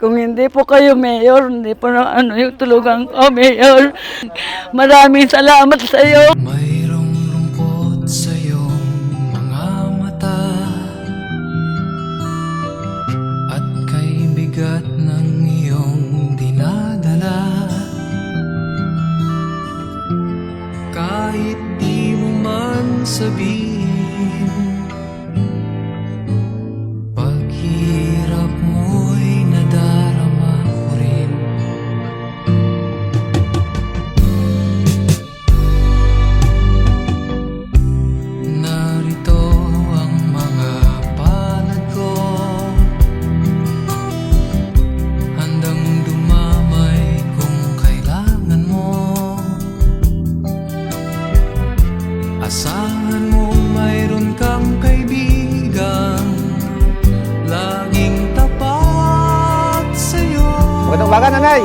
Kung hindi po kayo, Mayor, hindi po na ano yung tulugan ko, Mayor. Maraming salamat sa iyo. Mayroong lungkot sa iyong mga mata At kay bigat ng iyong dinadala Kahit di mo man sabihin Asahan mo mayroon kang kaibigan Laging tapat sa'yo Magandang umaga, nanay.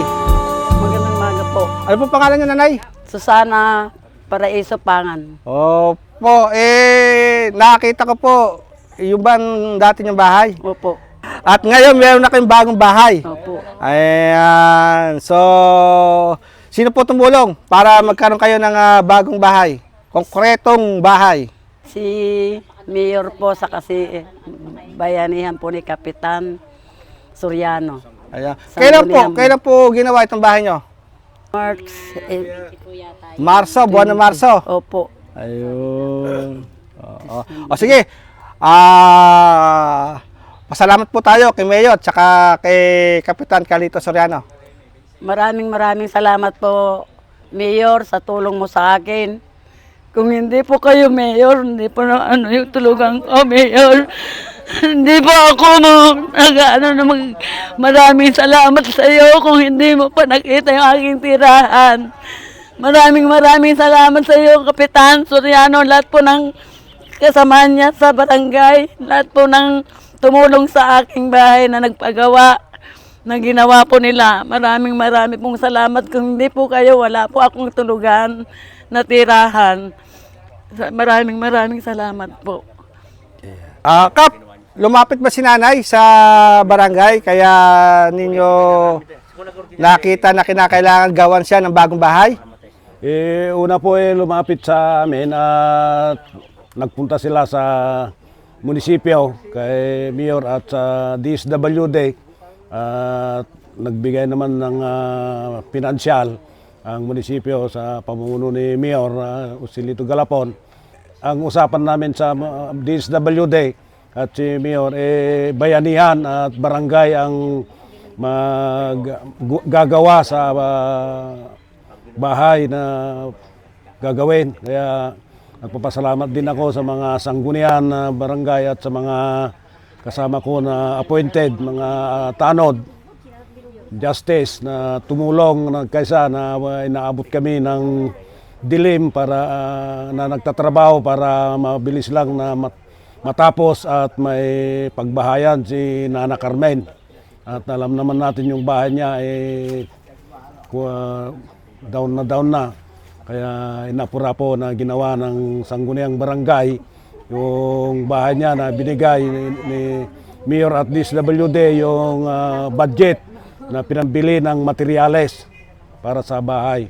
Magandang maga po. Ano po pangalan niyo, nanay? Susana Paraiso Pangan. Opo, eh, nakita ko po yung ban dati niyong bahay. Opo. At ngayon, meron na kayong bagong bahay. Opo. Ayan. So, sino po tumulong para magkaroon kayo ng ah, bagong bahay? Konkretong bahay. Si Mayor po sa kasi bayanihan po ni Kapitan Soriano. Ayan. Kailan po, kailan po ginawa itong bahay nyo? March, eh, Marso, buwan ng Marso. opo. Ayun. Oo. O sige. Ah, pasalamat po tayo kay Mayor at saka kay Kapitan Calito Soriano. Maraming maraming salamat po, Mayor, sa tulong mo sa akin. Kung hindi po kayo, Mayor, hindi po na ano yung tulugan ko, Mayor. hindi po ako mo, nag, ano, mag, maraming salamat sa iyo kung hindi mo pa nakita yung aking tirahan. Maraming maraming salamat sa iyo, Kapitan Soriano, lahat po ng kasama niya sa barangay, lahat po ng tumulong sa aking bahay na nagpagawa na ginawa po nila. Maraming marami pong salamat. Kung hindi po kayo, wala po akong tulugan na tirahan. Sa- Maraming maraming salamat po. Ah, Kap, lumapit ba si nanay sa barangay kaya ninyo nakita na kinakailangan gawan siya ng bagong bahay? Eh, una po eh, lumapit sa amin at nagpunta sila sa munisipyo kay Mayor at sa DSWD at nagbigay naman ng ah, pinansyal ang munisipyo sa pamumuno ni Mayor uh, Usilito Galapon. Ang usapan namin sa uh, DSWD at si Mayor eh, bayanihan at barangay ang mag, gagawa sa ah, bahay na gagawin. Kaya nagpapasalamat din ako sa mga sanggunian na barangay at sa mga kasama ko na appointed, mga ah, tanod, justice na tumulong na kaysa na uh, inaabot kami ng dilim para ah, na nagtatrabaho para mabilis lang na mat- matapos at may pagbahayan si Nana Carmen. At alam naman natin yung bahay niya eh kuha- down na down na. Kaya inapura po na ginawa ng Sangguniang Barangay yung bahay niya na binigay ni, ni Mayor at DSWD yung ah, budget na pinambili ng materyales para sa bahay.